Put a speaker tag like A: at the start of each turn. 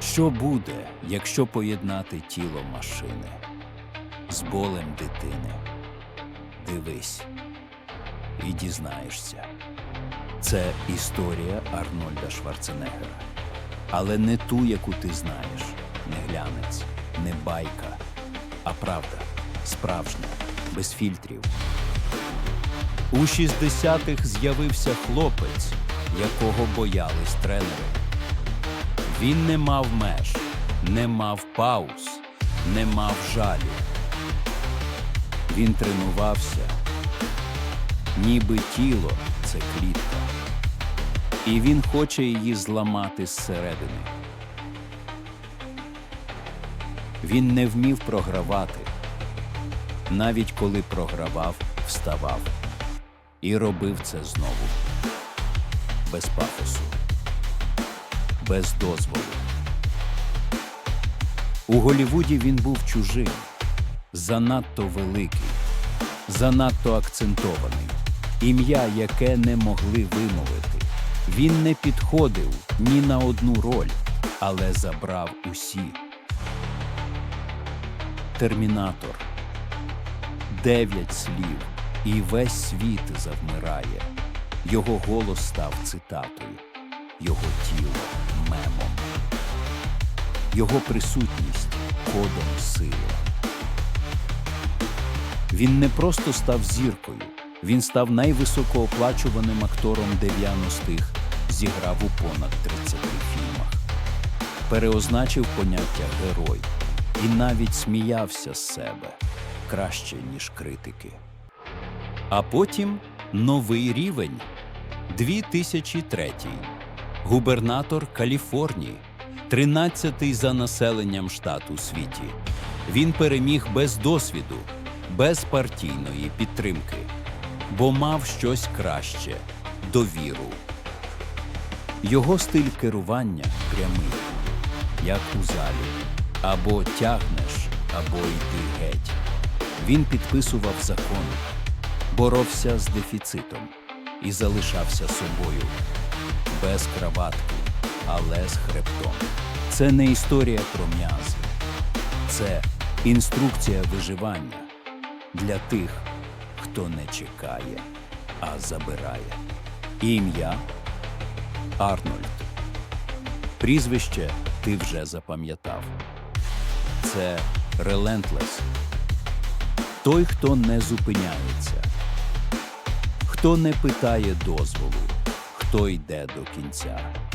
A: Що буде, якщо поєднати тіло машини з болем дитини? Дивись і дізнаєшся. Це історія Арнольда Шварценеггера. Але не ту, яку ти знаєш, не глянець, не байка, а правда, справжня, без фільтрів. У 60-х з'явився хлопець, якого боялись тренери. Він не мав меж, не мав пауз, не мав жалю. Він тренувався, ніби тіло це клітка. І він хоче її зламати зсередини. Він не вмів програвати. Навіть коли програвав, вставав. І робив це знову. Без пафосу, без дозволу. У Голівуді він був чужим, занадто великий, занадто акцентований, ім'я, яке не могли вимовити. Він не підходив ні на одну роль, але забрав усі. Термінатор. Дев'ять слів, і весь світ завмирає. Його голос став цитатою, його тіло мемом, його присутність кодом сили. Він не просто став зіркою, він став найвисокооплачуваним актором 90-х, зіграв у понад 30 фільмах, переозначив поняття герой і навіть сміявся з себе краще, ніж критики. А потім новий рівень 2003. Губернатор Каліфорнії, 13-й за населенням штат у світі. Він переміг без досвіду, без партійної підтримки, бо мав щось краще довіру. Його стиль керування прямий, як у залі. Або тягнеш, або йди геть. Він підписував закони, боровся з дефіцитом і залишався собою без краватки, але з хребтом. Це не історія про м'язи, це інструкція виживання для тих, хто не чекає, а забирає. Ім'я Арнольд. Прізвище ти вже запам'ятав. Це Relentless. Той, хто не зупиняється, хто не питає дозволу, toi dedo quinciar.